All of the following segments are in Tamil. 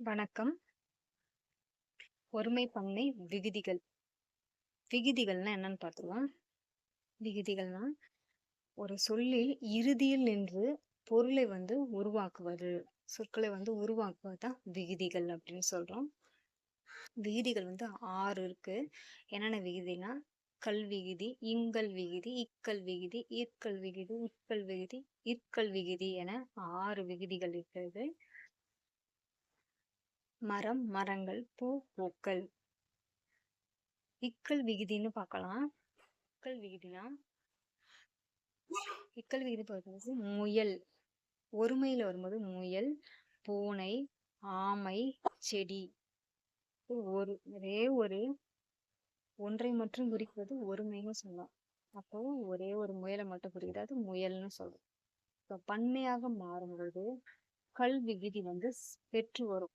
வணக்கம். ஒருமை பன்மை விகுதிகள். விகுதிகள்னா என்னன்னு பார்த்துருவோம் விகுதிகள்னா ஒரு சொல்லில் இறுதியில் நின்று பொருளை வந்து உருவாக்குவது. சொற்களை வந்து உருவாக்குவது தான் விகுதிகள் அப்படின்னு சொல்றோம். விகுதிகள் வந்து ஆறு இருக்கு. என்னென்ன விகுதினா கல் விகுதி இங்கல் விகுதி இக்கல் விகுதி ஈர்க்கல் விகுதி உட்கல் விகுதி இற்கல் விகுதி என ஆறு விகுதிகள் இருக்கிறது. மரம் மரங்கள் பூ பூக்கள். இக்கல் விகுதின்னு பார்க்கலாம். இக்கல் விகுதினா இக்கல் விகுதி பார்க்கும்போது முயல். ஒருமையில வரும்போது முயல் பூனை ஆமை செடி. ஒரு ஒரே ஒரு ஒன்றை மட்டும் குறிக்கிறது ஒருமைன்னு சொல்லலாம். அப்போ ஒரே ஒரு முயலை மட்டும் குறிக்கிறது அது முயல்னு சொல்றோம். இப்போ பன்மையாக மாறும்பொழுது கல் விகுதி வந்து பெற்று வரும்.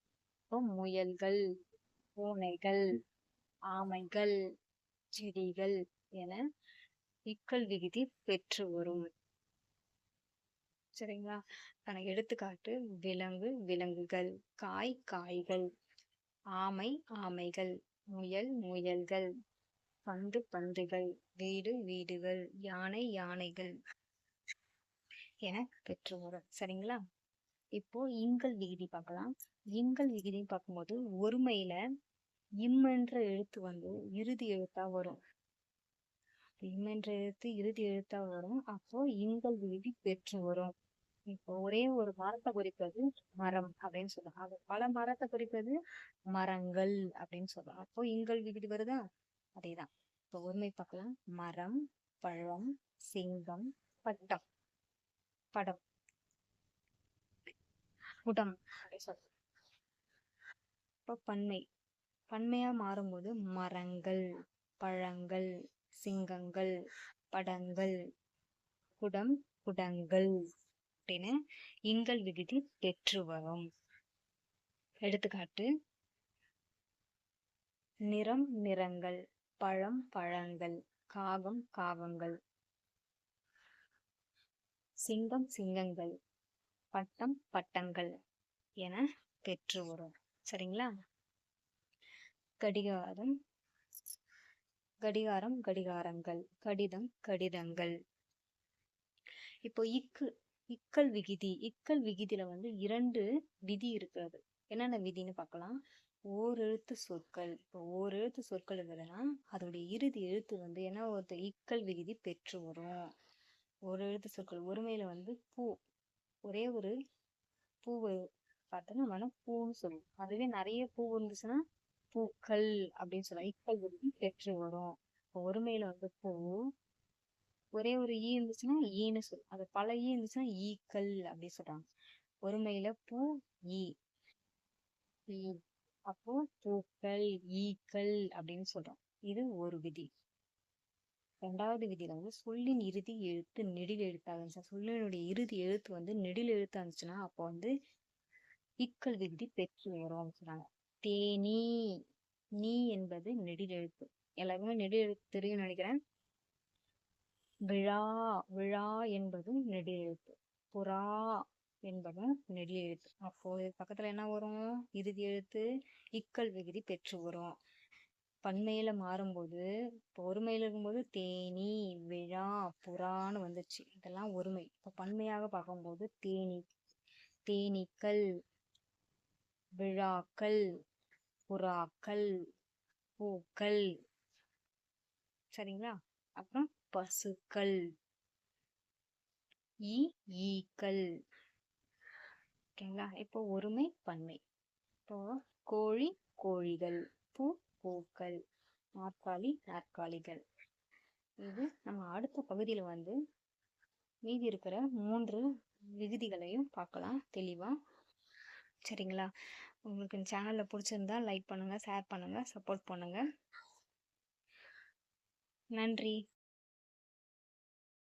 இப்போ முயல்கள் பூனைகள் ஆமைகள் செடிகள் என இக்கல் விகுதி பெற்று வரும். சரிங்களா? கணக்கு எடுத்துக்காட்டு விலங்கு விலங்குகள் காய் காய்கள் ஆமை ஆமைகள் முயல் முயல்கள் பந்து பந்துகள் வீடு வீடுகள் யானை யானைகள் என பெற்று வரும். சரிங்களா? இப்போ இங்கல் விகுதி பார்க்கலாம். இங்கல் விகுதின்னு பார்க்கும்போது ஒருமையில இம்மென்ற எழுத்து வந்து இறுதி எழுத்தா வரும். இம் என்ற எழுத்து இறுதி எழுத்தா வரும். அப்போ இங்கல் விகுதி பெற்று வரும். இப்போ ஒரே ஒரு மரத்தை குறிப்பது மரம் அப்படின்னு சொல்லுவாங்க. அது பல மரத்தை குறிப்பது மரங்கள் அப்படின்னு சொல்லுவாங்க. அப்போ இங்கல் விகுதி வருதா? அதேதான். இப்போ ஒருமை பார்க்கலாம். மரம் பழம் சிங்கம் பட்டம். படம். குடம் இப்போ பன்மை. பன்மையா மாறும்போது மரங்கள் பழங்கள் சிங்கங்கள் படங்கள் குடம் குடங்கள் அப்படின்னு எங்கள் விகுதி பெற்று வரும் எடுத்துக்காட்டு நிறம் நிறங்கள் பழம் பழங்கள் காகம் காகங்கள் சிங்கம் சிங்கங்கள் பட்டம் பட்டங்கள் என பெற்று வரும். சரிங்களா? கடிகாரம் கடிகாரம் கடிகாரங்கள் கடிதம் கடிதங்கள். இப்போ இக்கு இக்கல் விகுதி இக்கல் விகுதியில வந்து இரண்டு விதி இருக்கிறது என்னென்ன விதின்னு பார்க்கலாம். ஓரெழுத்து சொற்கள். இப்போ ஓரெழுத்து சொற்கள் இருந்ததுன்னா அதோடைய இறுதி எழுத்து வந்து என்ன ஒரு இக்கல் விகுதி பெற்று வரும். ஒரு எழுத்து சொற்கள் ஒருமையில வந்து பூ ஒரே ஒரு பூவை பார்த்தோன்னா நம்ம பூன்னு சொல்லுவோம். அதுவே நிறைய பூ இருந்துச்சுன்னா பூக்கள் அப்படின்னு சொல்லுவோம். இக்கள் வந்து பெற்று வரும். இப்போ ஒருமையில வந்து பூ ஒரே ஒரு ஈ இருந்துச்சுன்னா ஈன்னு சொல்லும் அது பல ஈ இருந்துச்சுன்னா ஈக்கள் அப்படின்னு சொல்றாங்க. ஒருமையில பூ ஈ. அப்போ பூக்கள் ஈக்கள் அப்படின்னு சொல்றோம். இது ஒரு விதி. ரெண்டாவது விதியில வந்து சொல்லின் இறுதி எழுத்து நெடில் எழுத்தாக இருந்துச்சு. சொல்லினுடைய இறுதி எழுத்து வந்து நெடில் எழுத்தா இருந்துச்சுன்னா அப்போ வந்து இக்கல் விகுதி பெற்று வரும் சொல்றாங்க தேனி நீ என்பது நெடிலெழுத்து நெடில் எழுத்து தெரியும் நினைக்கிறேன். விழா விழா என்பதும் நெடிலெழுத்து புறா என்பதும் நெடிலெழுத்து அப்போ பக்கத்துல என்ன வரும்? இறுதி எழுத்து இக்கல் விகுதி பெற்று வரும். பன்மையில மாறும்போது இப்போ ஒருமையில இருக்கும்போது தேனி விழா புறான்னு வந்துச்சு. இதெல்லாம் ஒருமை. இப்போ பன்மையாக பார்க்கும்போது தேனி தேனீக்கள் விழாக்கள் புறாக்கள் பூக்கள். சரிங்களா? அப்புறம் பசுக்கள். ஈ ஈக்கள். ஓகேங்களா? இப்போ ஒருமை பன்மை. இப்போ கோழி கோழிகள். பூ பூக்கள் நாற்காலி நாற்காலிகள். இது நம்ம அடுத்த பகுதியில் வந்து மீதி இருக்கிற மூன்று விகுதிகளையும் பார்க்கலாம் தெளிவாக சரிங்களா? உங்களுக்கு இந்த சேனலில் பிடிச்சிருந்தா லைக் பண்ணுங்கள் ஷேர் பண்ணுங்கள் சப்போர்ட் பண்ணுங்கள் நன்றி.